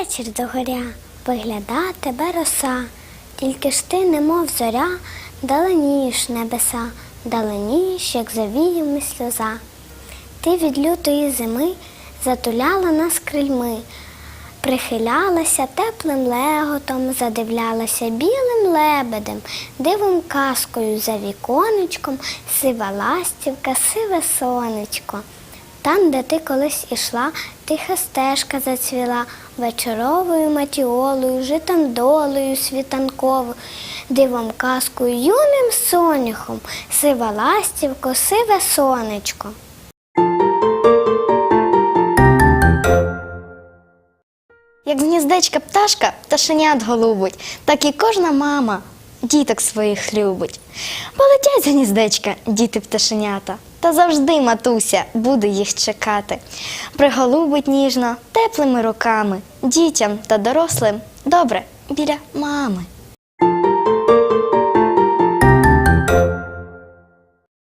вечір догоря, вигляда тебе роса, тільки ж ти, немов зоря, даленієш небеса, даленієш, як завіями сльоза. Ти від лютої зими затуляла нас крильми, прихилялася теплим леготом, задивлялася білим лебедем, дивом казкою за віконечком, сива ластівка, сиве сонечко. Там, де ти колись ішла, тиха стежка зацвіла вечоровою матіолою, житандолою світанковою, дивом казкою юним соняхом, сива ластівко, сиве сонечко. Як гніздечка пташка пташенят голубить, так і кожна мама діток своїх любить. Полетять з гніздечка діти пташенята, та завжди матуся буде їх чекати. Приголубить ніжно, теплими руками, дітям та дорослим добре біля мами.